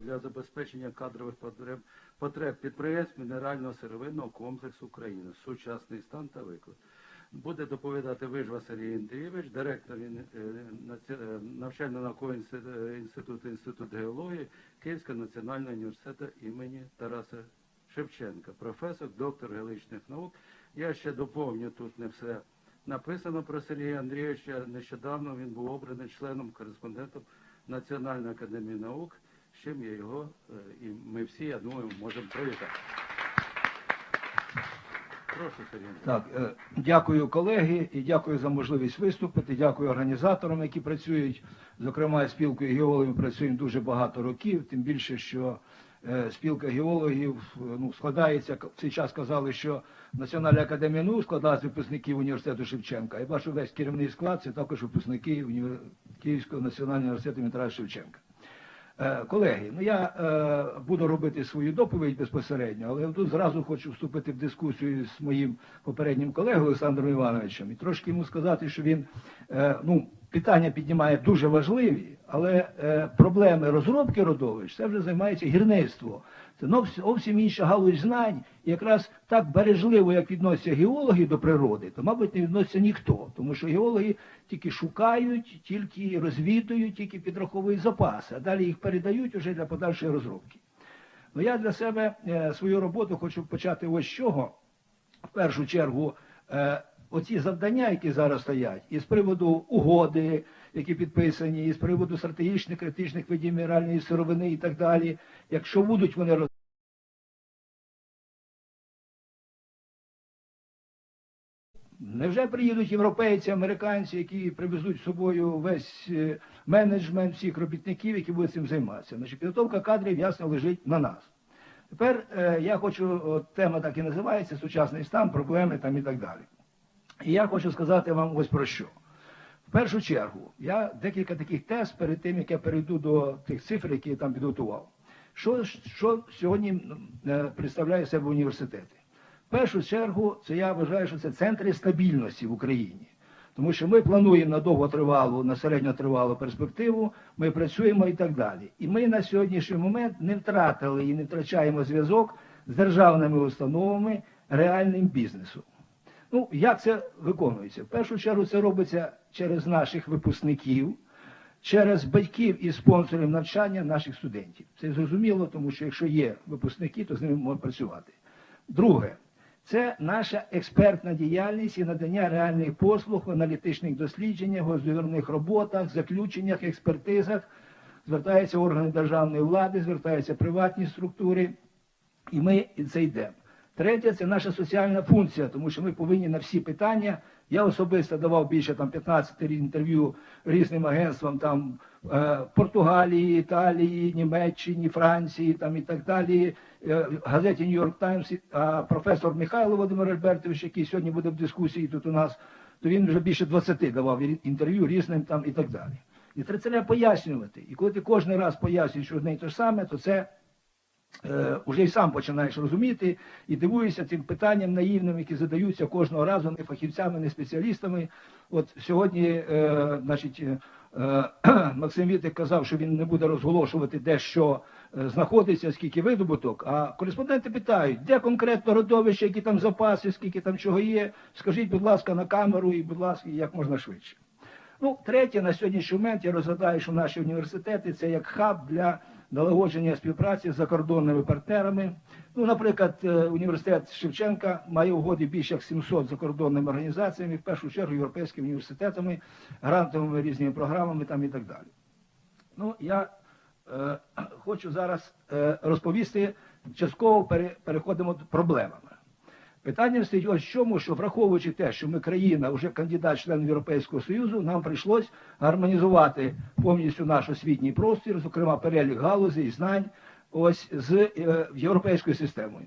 для забезпечення кадрових потреб, потреб підприємств мінерального сировинного комплексу України, сучасний стан та виклик. Буде доповідати Вижва Сергій Андрійович, директор е, е, навчально-наукового інституту, інституту інститут геології Київського національного університету імені Тараса Шевченка, професор, доктор геологічних наук. Я ще доповню тут не все написано про Сергія Андрійовича. Нещодавно він був обраний членом кореспондентом Національної академії наук, з чим я його е, і ми всі, я думаю, можемо привітати. Прошу, Сергій Так, е, дякую колеги і дякую за можливість виступити. Дякую організаторам, які працюють. Зокрема, спілкою геологів працюємо дуже багато років, тим більше, що е, спілка геологів ну, складається, в цей час казали, що Національна академія наук складається з випускників університету Шевченка. Я бачу весь керівний склад, це також випускники. Київського національного університету Тараса Шевченка. Е, Колеги, ну я е, буду робити свою доповідь безпосередньо, але тут зразу хочу вступити в дискусію з моїм попереднім колегою Олександром Івановичем і трошки йому сказати, що він е, ну, питання піднімає дуже важливі, але е, проблеми розробки родовищ це вже займається гірництво. Це зовсім- зовсім інша галузь знань, і якраз так бережливо, як відносяться геологи до природи, то, мабуть, не відноситься ніхто, тому що геологи тільки шукають, тільки розвідують, тільки підраховують запаси, а далі їх передають уже для подальшої розробки. Ну я для себе е, свою роботу хочу почати ось з чого. В першу чергу, е, оці завдання, які зараз стоять, і з приводу угоди, які підписані, і з приводу стратегічних критичних видів мінеральної сировини і так далі, якщо будуть вони роз- Невже приїдуть європейці, американці, які привезуть з собою весь е, менеджмент всіх робітників, які будуть цим займатися? Значить, підготовка кадрів ясно лежить на нас. Тепер е, я хочу, от, тема так і називається сучасний стан, проблеми там і так далі. І я хочу сказати вам ось про що. В першу чергу, я декілька таких тез перед тим, як я перейду до тих цифр, які я там підготував. Що, що сьогодні е, представляє себе університети? В першу чергу, це я вважаю, що це центри стабільності в Україні. Тому що ми плануємо на довготривалу, на середньотривалу перспективу, ми працюємо і так далі. І ми на сьогоднішній момент не втратили і не втрачаємо зв'язок з державними установами, реальним бізнесом. Ну, як це виконується? В першу чергу це робиться через наших випускників, через батьків і спонсорів навчання наших студентів. Це зрозуміло, тому що якщо є випускники, то з ними можна працювати. Друге, це наша експертна діяльність і надання реальних послуг в аналітичних дослідженнях, гоздовірних роботах, заключеннях, експертизах. Звертаються органи державної влади, звертаються приватні структури, і ми це йдемо. Третє це наша соціальна функція, тому що ми повинні на всі питання. Я особисто давав більше там 15 інтерв'ю різним агентствам там е, Португалії, Італії, Німеччині, Франції там і так далі. Е, газеті Нью-Йорк Таймс, а професор Михайло Володимир Альбертович, який сьогодні буде в дискусії тут у нас, то він вже більше 20 давав інтерв'ю різним там і так далі. І треба пояснювати. І коли ти кожен раз пояснюєш одне і те ж саме, то це уже й сам починаєш розуміти і дивуєшся цим питанням наївним, які задаються кожного разу не фахівцями, не спеціалістами. От сьогодні, е, значить, е, Максим Вітик казав, що він не буде розголошувати, де що е, знаходиться, скільки видобуток. А кореспонденти питають, де конкретно родовище, які там запаси, скільки там чого є. Скажіть, будь ласка, на камеру і, будь ласка, як можна швидше. Ну, третє, на сьогоднішній момент я розглядаю, що наші університети це як хаб для налагодження співпраці з закордонними партнерами. Ну, наприклад, е, університет Шевченка має угоди більше як 700 закордонними організаціями, в першу чергу європейськими університетами, грантовими різними програмами там і так далі. Ну, я е, хочу зараз е, розповісти, частково пере, переходимо до проблемами. Питання стоїть ось в чому, що враховуючи те, що ми країна, вже кандидат член Європейського Союзу, нам прийшлось гармонізувати повністю наш освітній простір, зокрема перелік галузей і знань, ось з е, європейською системою.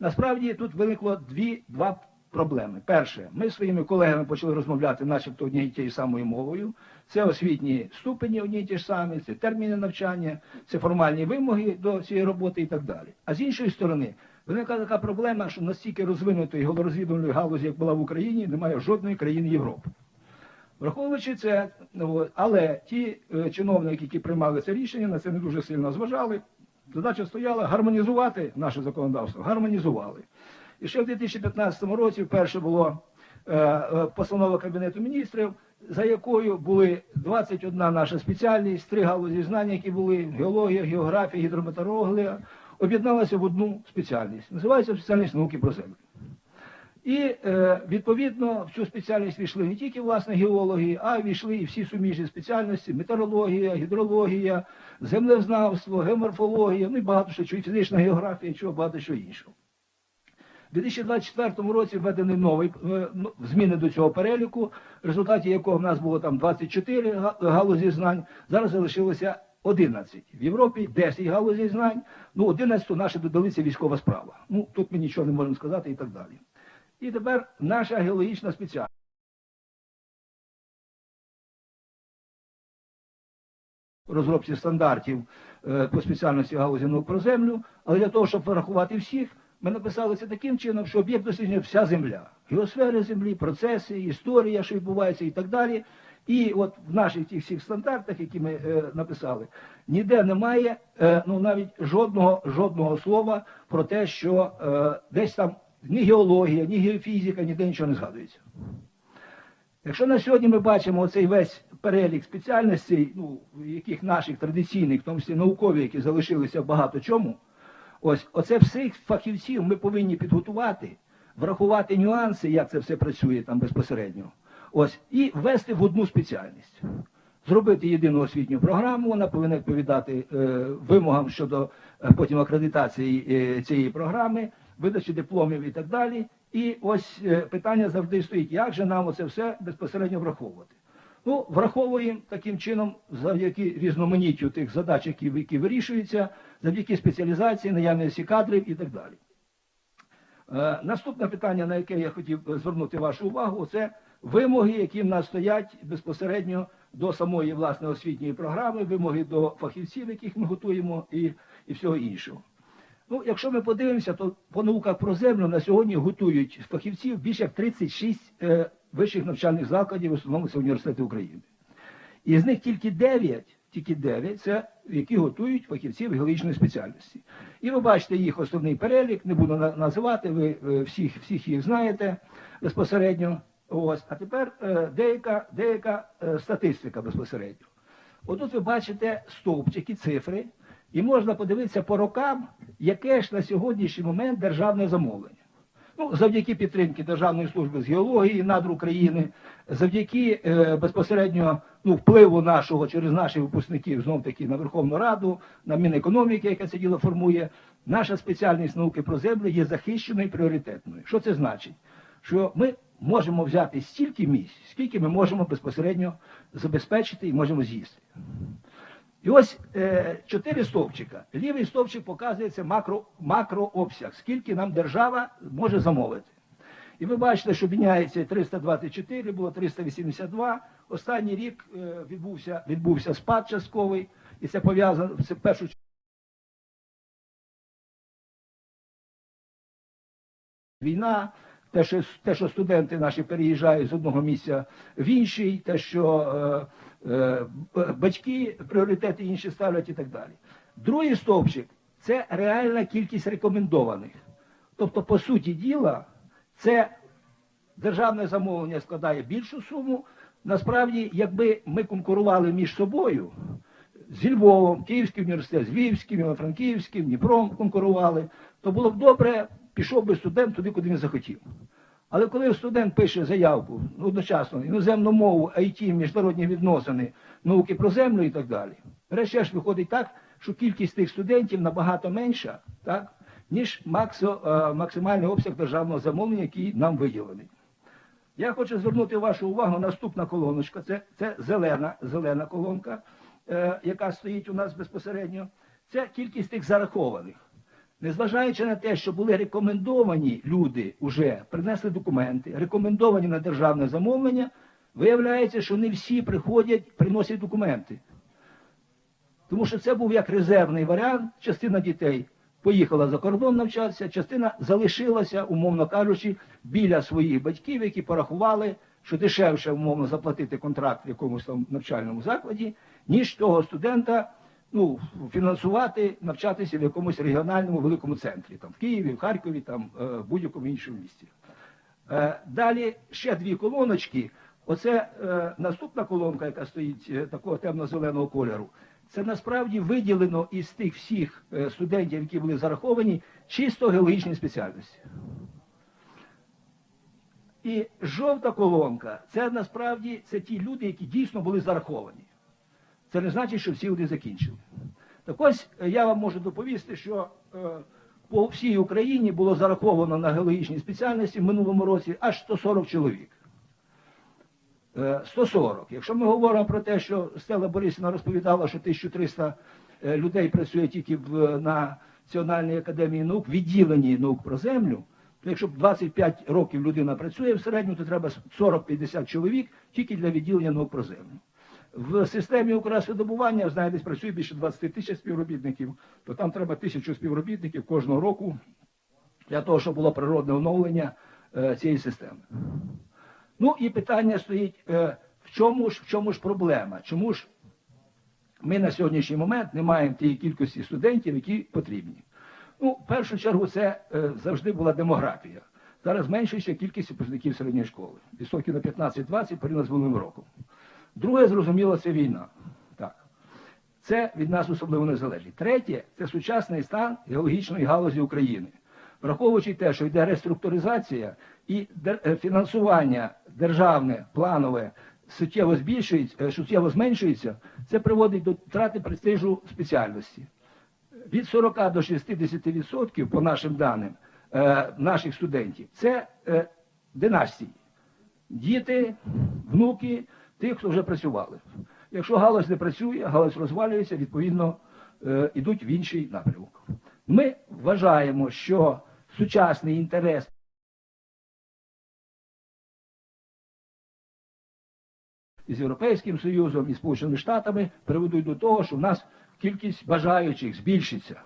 Насправді тут виникло дві два проблеми. Перше, ми своїми колегами почали розмовляти, начебто однією тією самою мовою. Це освітні ступені одні ті ж самі, це терміни навчання, це формальні вимоги до цієї роботи і так далі. А з іншої сторони, виникла така проблема, що настільки розвинутої голорозвідувальної галузі, як була в Україні, немає жодної країни Європи. Враховуючи це, ну, але ті е, чиновники, які приймали це рішення, на це не дуже сильно зважали. Задача стояла гармонізувати наше законодавство, гармонізували. І ще в 2015 році вперше було е, е, постанова Кабінету міністрів, за якою були 21 наша спеціальність, три галузі знань, які були геологія, географія, гідрометеорологія, об'єдналася в одну спеціальність. Називається спеціальність науки про землю. І е, відповідно в цю спеціальність війшли не тільки власне геологи, а війшли і всі суміжні спеціальності: метеорологія, гідрологія, землезнавство, геоморфологія, ну і багато що чого, фізична географія, чого багато що іншого. У 2024 році введений новий е, ну, зміни до цього переліку, в результаті якого в нас було там 24 га- галузі знань, зараз залишилося 11. В Європі 10 галузей знань, ну 11 наші додали військова справа. Ну тут ми нічого не можемо сказати і так далі. І тепер наша геологічна спеціальність. розробці стандартів е, по спеціальності галузі наук про землю, але для того, щоб врахувати всіх, ми написали це таким чином, що об'єкт дослідження вся земля, геосфери землі, процеси, історія, що відбувається і так далі. І от в наших тих всіх стандартах, які ми е, написали, ніде немає е, ну навіть жодного жодного слова про те, що е, десь там ні геологія, ні геофізика, ніде нічого не згадується. Якщо на сьогодні ми бачимо оцей весь перелік спеціальностей, ну, яких наших традиційних, в тому числі наукові, які залишилися багато чому, ось оце всіх фахівців ми повинні підготувати, врахувати нюанси, як це все працює там безпосередньо, ось, і ввести в одну спеціальність. Зробити єдину освітню програму, вона повинна відповідати е, вимогам щодо е, потім акредитації е, цієї програми, видачі дипломів і так далі. І ось е, питання завжди стоїть, як же нам оце все безпосередньо враховувати. Ну, враховуємо таким чином, завдяки різноманіттю тих задач, які, які вирішуються, завдяки спеціалізації, наявності кадрів і так далі. Е, наступне питання, на яке я хотів е, звернути вашу увагу, це вимоги, які в нас стоять безпосередньо до самої власне освітньої програми, вимоги до фахівців, яких ми готуємо, і, і всього іншого. Ну, якщо ми подивимося, то по науках про землю на сьогодні готують фахівців більше як 36 е, вищих навчальних закладів, в основному це університети України. І з них тільки 9, тільки 9 це які готують фахівців геологічної спеціальності. І ви бачите їх основний перелік, не буду на- називати, ви е, всіх, всіх їх знаєте безпосередньо. Ось. А тепер е, деяка, деяка е, статистика безпосередньо. Отут ви бачите стовпчики, цифри, і можна подивитися по рокам, яке ж на сьогоднішній момент державне замовлення. Ну, завдяки підтримки Державної служби з геології надр України, завдяки е, безпосередньо ну, впливу нашого через наших випускників знов таки на Верховну Раду, на Мінекономіки, яка це діло формує, наша спеціальність науки про землю є захищеною і пріоритетною. Що це значить? Що ми можемо взяти стільки місць, скільки ми можемо безпосередньо забезпечити і можемо з'їсти. І ось е, чотири стовпчика. Лівий стовпчик показує це макро, макрообсяг, скільки нам держава може замовити. І ви бачите, що міняється 324, було 382. Останній рік е, відбувся, відбувся спад частковий, і це пов'язано це в першу чергу. Війна, те що, те, що студенти наші переїжджають з одного місця в інший, те, що е, е, батьки пріоритети інші ставлять і так далі. Другий стовпчик це реальна кількість рекомендованих. Тобто, по суті діла, це державне замовлення складає більшу суму. Насправді, якби ми конкурували між собою з Львовом, Київський університет, з Львівським, Івано-Франківським, Дніпром конкурували, то було б добре, пішов би студент туди, куди він захотів. Але коли студент пише заявку ну, одночасно іноземну мову, IT, міжнародні відносини, науки про землю і так далі, врешті ж виходить так, що кількість тих студентів набагато менша, так, ніж е, максимальний обсяг державного замовлення, який нам виділений. Я хочу звернути вашу увагу наступна колоночка. Це, це зелена, зелена колонка, е, яка стоїть у нас безпосередньо. Це кількість тих зарахованих. Незважаючи на те, що були рекомендовані люди вже принесли документи, рекомендовані на державне замовлення, виявляється, що не всі приходять, приносять документи. Тому що це був як резервний варіант. Частина дітей поїхала за кордон навчатися, частина залишилася, умовно кажучи, біля своїх батьків, які порахували, що дешевше умовно заплатити контракт в якомусь там навчальному закладі, ніж того студента ну, фінансувати, навчатися в якомусь регіональному великому центрі, там в Києві, в Харкові, там е, в будь-якому іншому місті. Е, Далі ще дві колоночки. Оце е, наступна колонка, яка стоїть такого темно-зеленого кольору. Це насправді виділено із тих всіх студентів, які були зараховані, чисто геологічні спеціальності. І жовта колонка це насправді це ті люди, які дійсно були зараховані. Це не значить, що всі вони закінчили. Так ось е, я вам можу доповісти, що е, по всій Україні було зараховано на геологічній спеціальності в минулому році аж 140 чоловік. Е, 140. Якщо ми говоримо про те, що Стела Борисівна розповідала, що 1300 е, людей працює тільки в, на Національній академії наук, відділенні наук про землю, то якщо 25 років людина працює в середньому, то треба 40-50 чоловік тільки для відділення наук про землю. В системі Укрсвидобування, знає, десь працює більше 20 тисяч співробітників, то там треба тисячу співробітників кожного року для того, щоб було природне оновлення е, цієї системи. Ну і питання стоїть, е, в чому ж в чому ж проблема? Чому ж ми на сьогоднішній момент не маємо тієї кількості студентів, які потрібні? Ну, в першу чергу, це е, завжди була демографія. Зараз зменшується кількість випускників середньої школи. Відсотків на 15-20 порівняно з минулим роком. Друге, зрозуміло, це війна. Так. Це від нас особливо не залежить. Третє це сучасний стан геологічної галузі України. Враховуючи те, що йде реструктуризація і е, фінансування державне, планове суттєво збільшується, е, суттєво зменшується, це приводить до втрати престижу спеціальності. Від 40 до 60% по нашим даним е, наших студентів це династії. Діти, внуки тих, хто вже працювали. Якщо галузь не працює, галузь розвалюється, відповідно, е, йдуть в інший напрямок. Ми вважаємо, що сучасний інтерес із Європейським Союзом і Сполученими Штатами приведуть до того, що в нас кількість бажаючих збільшиться.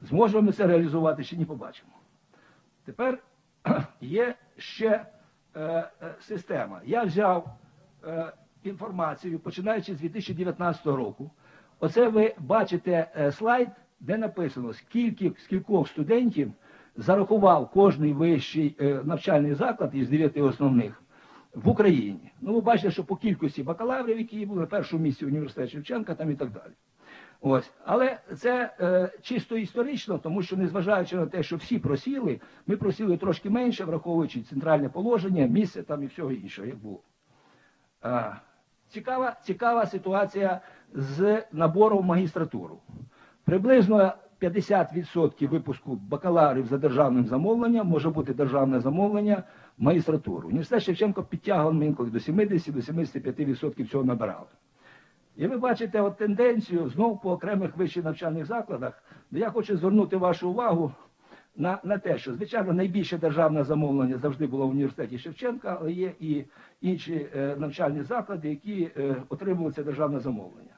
Зможемо ми це реалізувати чи ні побачимо. Тепер є ще е, е, система. Я взяв е, інформацію, починаючи з 2019 року. Оце ви бачите е, слайд, де написано, скільки скількох студентів зарахував кожний вищий е, навчальний заклад із дев'яти основних в Україні. Ну, ви бачите, що по кількості бакалаврів, які були на першому місці університет Шевченка, там і так далі. Ось, але це е, чисто історично, тому що незважаючи на те, що всі просіли, ми просіли трошки менше, враховуючи центральне положення, місце там і всього іншого, як було. Цікава, цікава ситуація з набором в магістратуру. Приблизно 50% випуску бакалаврів за державним замовленням може бути державне замовлення в магістратуру. Університет Шевченко підтягував інколи до 70-75% цього набирали. І ви бачите от тенденцію знову по окремих вищих навчальних закладах, де я хочу звернути вашу увагу на, на те, що, звичайно, найбільше державне замовлення завжди було в університеті Шевченка, але є і інші е, навчальні заклади, які е, отримували це державне замовлення.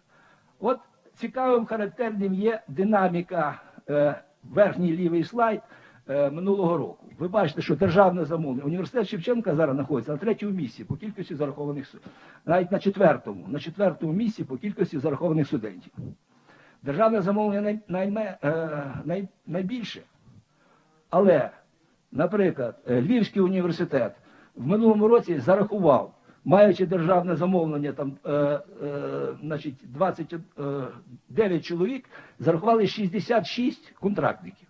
От цікавим характерним є динаміка е, верхній лівий слайд е, минулого року. Ви бачите, що державне замовлення. Університет Шевченка зараз знаходиться на третьому місці по кількості зарахованих навіть на четвертому, на четвертому місці по кількості зарахованих студентів. Державне замовлення най, найме- е, най, найбільше. Але, наприклад, е, Львівський університет в минулому році зарахував, маючи державне замовлення, там, е, е, значить, 29 чоловік, зарахували 66 контрактників.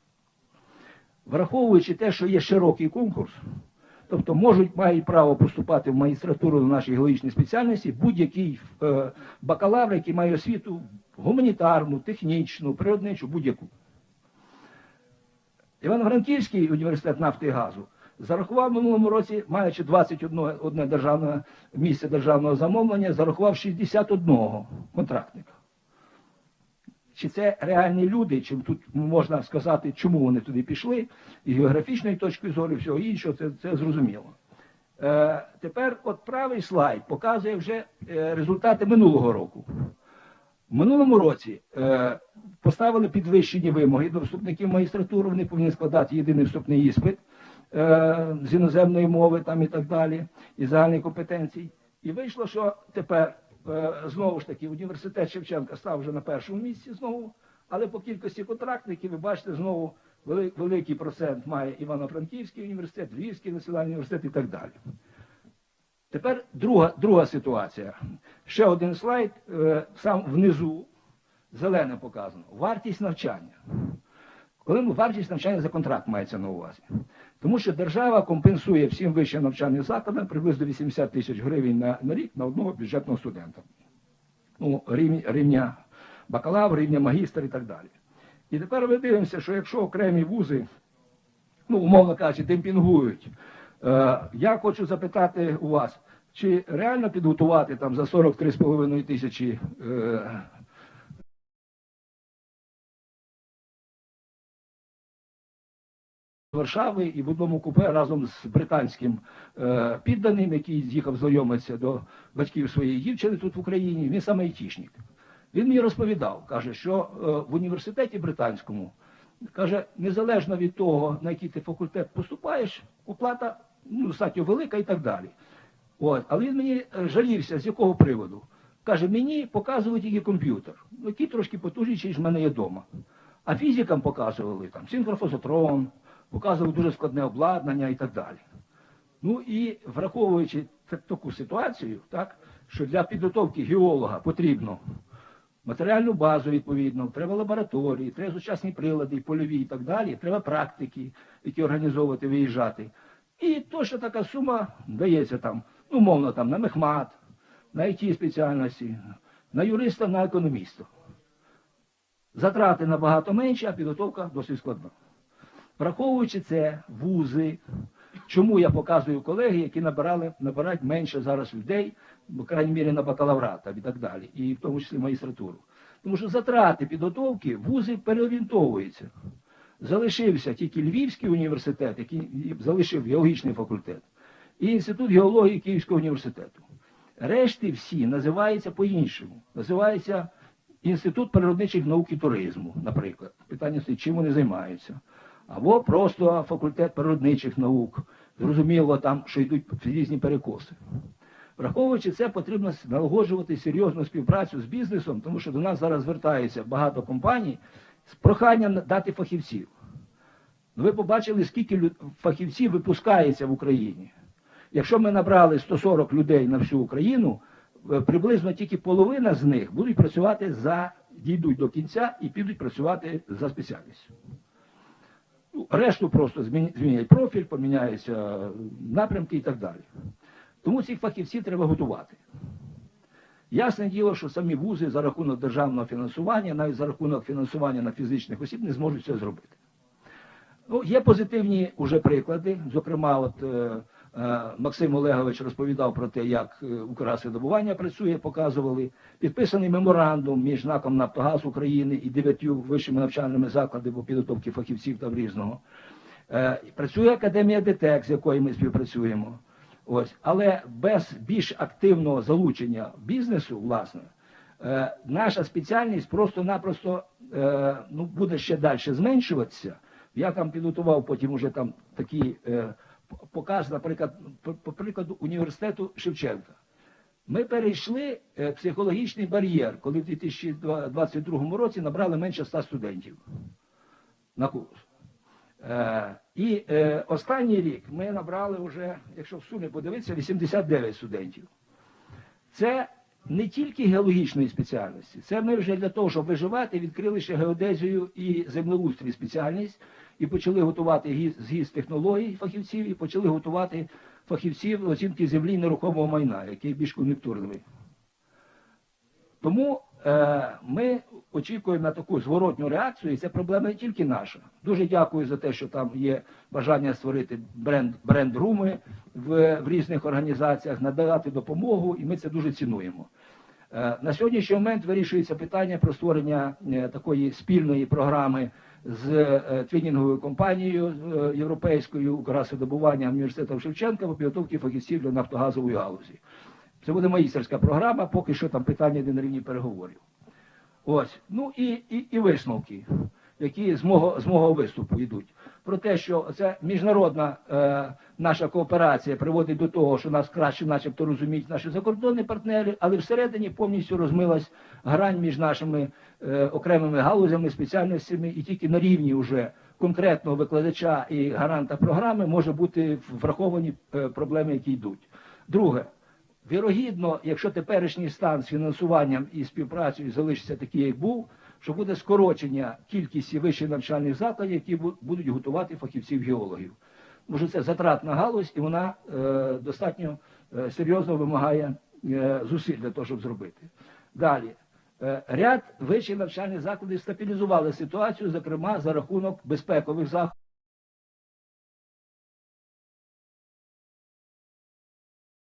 Враховуючи те, що є широкий конкурс, тобто можуть мають право поступати в магістратуру на нашій геологічній спеціальності будь-який е, бакалавр, який має освіту гуманітарну, технічну, природничу, будь-яку. Івано-Франківський університет нафти і газу зарахував в минулому році, маючи 21 одне державне місце державного замовлення, зарахував 61 контрактника. Чи це реальні люди, чи тут можна сказати, чому вони туди пішли, і географічної точки зору, і всього іншого, це, це зрозуміло. Е, тепер от правий слайд показує вже е, результати минулого року. В минулому році е, поставили підвищені вимоги до вступників магістратури, вони повинні складати єдиний вступний іспит. е, з іноземної мови там і так далі, і загальних компетенцій. І вийшло, що тепер е, знову ж таки університет Шевченка став вже на першому місці знову, але по кількості контрактників ви бачите знову великий процент має Івано-Франківський університет, Львівський національний університет і так далі. Тепер друга, друга ситуація. Ще один слайд, е, сам внизу, зелене показано. Вартість навчання. Коли ми вартість навчання за контракт мається на увазі. Тому що держава компенсує всім вищим навчальним закладам приблизно 80 тисяч гривень на, на рік на одного бюджетного студента. Ну, рівня, рівня бакалавр, рівня магістр і так далі. І тепер ми дивимося, що якщо окремі вузи, ну, умовно кажучи, демпінгують, я хочу запитати у вас, чи реально підготувати там за 43,5 тисячі е, Варшави і в купе разом з британським е, підданим, який з'їхав знайомитися до батьків своєї дівчини тут в Україні, він саме айтішник. Він мені розповідав, каже, що е, в університеті британському, каже, незалежно від того, на який ти факультет поступаєш, оплата ну, достатньо велика і так далі. От. Але він мені е, жалівся, з якого приводу. Каже, мені показують тільки комп'ютер, ну, який трошки потужніший, ніж в мене є вдома. А фізикам показували там синхрофозотрон, показували дуже складне обладнання і так далі. Ну і враховуючи таку ситуацію, так, що для підготовки геолога потрібно матеріальну базу відповідно, треба лабораторії, треба сучасні прилади, польові і так далі, треба практики, які організовувати, виїжджати. І точно така сума дається там, ну, умовно, там, на мехмат, на it спеціальності, на юриста, на економіста. Затрати набагато менші, а підготовка досить складна. Враховуючи це, вузи, чому я показую колеги, які набирали, набирають менше зараз людей, в крайній мірі на бакалаврата і так далі, і в тому числі магістратуру. Тому що затрати підготовки вузи переорієнтовуються. Залишився тільки Львівський університет, який залишив геологічний факультет, і інститут геології Київського університету. Решти всі називаються по-іншому. Називається Інститут природничих наук і туризму, наприклад. Питання стоїть, чим вони займаються. Або просто факультет природничих наук. Зрозуміло, там, що йдуть різні перекоси. Враховуючи це, потрібно налагоджувати серйозну співпрацю з бізнесом, тому що до нас зараз звертається багато компаній з проханням дати фахівців. Ви побачили, скільки фахівців випускається в Україні. Якщо ми набрали 140 людей на всю Україну, е, приблизно тільки половина з них будуть працювати за дійдуть до кінця і підуть працювати за спеціальністю. Ну, решту просто змінять профіль, поміняються напрямки і так далі. Тому цих фахівців треба готувати. Ясне діло, що самі вузи за рахунок державного фінансування, навіть за рахунок фінансування на фізичних осіб, не зможуть це зробити. Ну, є позитивні уже приклади. Зокрема, от е, е, Максим Олегович розповідав про те, як е, Укргазвидобування працює, показували. Підписаний меморандум між НАКом Нафтогаз України і дев'ятью вищими навчальними закладами по підготовці фахівців та різного. Е, працює Академія ДТЕК, з якою ми співпрацюємо. Ось, але без більш активного залучення бізнесу, власне, е, наша спеціальність просто-напросто е, ну, буде ще далі зменшуватися. Я там підготував потім уже там такий е, показ, наприклад, по прикладу університету Шевченка. Ми перейшли е, психологічний бар'єр, коли в 2022 році набрали менше 100 студентів на курс. Е, і е, останній рік ми набрали вже, якщо в сумі подивитися, 89 студентів. Це не тільки геологічної спеціальності, це ми вже для того, щоб виживати, відкрили ще геодезію і землеустрій спеціальність, і почали готувати гі- з'їзд технологій фахівців, і почали готувати фахівців оцінки землі нерухомого майна, який більш кон'юнктурний. Тому ми очікуємо на таку зворотню реакцію, і це проблема не тільки наша. Дуже дякую за те, що там є бажання створити бренд, бренд-руми в, в різних організаціях, надавати допомогу, і ми це дуже цінуємо. Е, на сьогоднішній момент вирішується питання про створення е, такої спільної програми з е, твінінговою компанією е, європейською «Укргазвидобування» університетом Шевченка по підготовці фахівців для нафтогазової галузі. Це буде магістерська програма, поки що там питання йде на рівні переговорів. Ось. Ну і, і, і висновки. які з мого, з мого виступу йдуть. Про те, що це міжнародна е, наша кооперація приводить до того, що нас краще, начебто, розуміють наші закордонні партнери, але всередині повністю розмилась грань між нашими е, окремими галузями, спеціальностями, і тільки на рівні уже конкретного викладача і гаранта програми може бути враховані е, проблеми, які йдуть. Друге, вірогідно, якщо теперішній стан з фінансуванням і співпрацею залишиться такий, як був, що буде скорочення кількості вищих навчальних закладів, які будуть готувати фахівців-геологів. Може, це затратна галузь, і вона е, достатньо е, серйозно вимагає е, зусиль для того, щоб зробити. Далі. Е, Ряд вищих навчальних закладів стабілізували ситуацію, зокрема за рахунок безпекових заходів.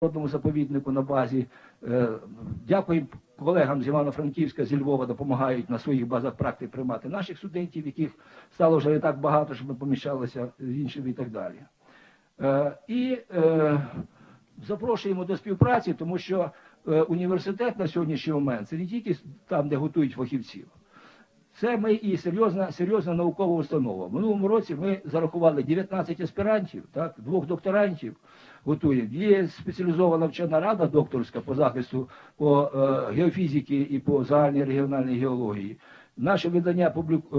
Природному заповіднику на базі. Е, Дякую колегам з Івано-Франківська, зі Львова допомагають на своїх базах практик приймати наших студентів, яких стало вже не так багато, щоб ми поміщалися з іншими і так далі. Е, І е, запрошуємо до співпраці, тому що університет на сьогоднішній момент це не тільки там, де готують фахівців. Це ми і серйозна, серйозна наукова установа. В минулому році ми зарахували 19 аспірантів, так, двох докторантів готуємо. Є спеціалізована вчена рада докторська по захисту по е, геофізики і по загальній регіональній геології. Наше видання публік, е,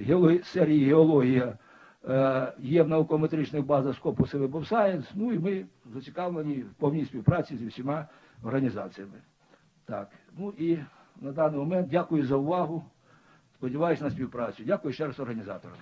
геологі- серії геологія е, є в наукометричних базах Scopus і Web of Science, ну і ми зацікавлені в повній співпраці зі всіма організаціями. Так, ну і на даний момент дякую за увагу. Сподіваюсь на співпрацю. Дякую ще раз організаторам.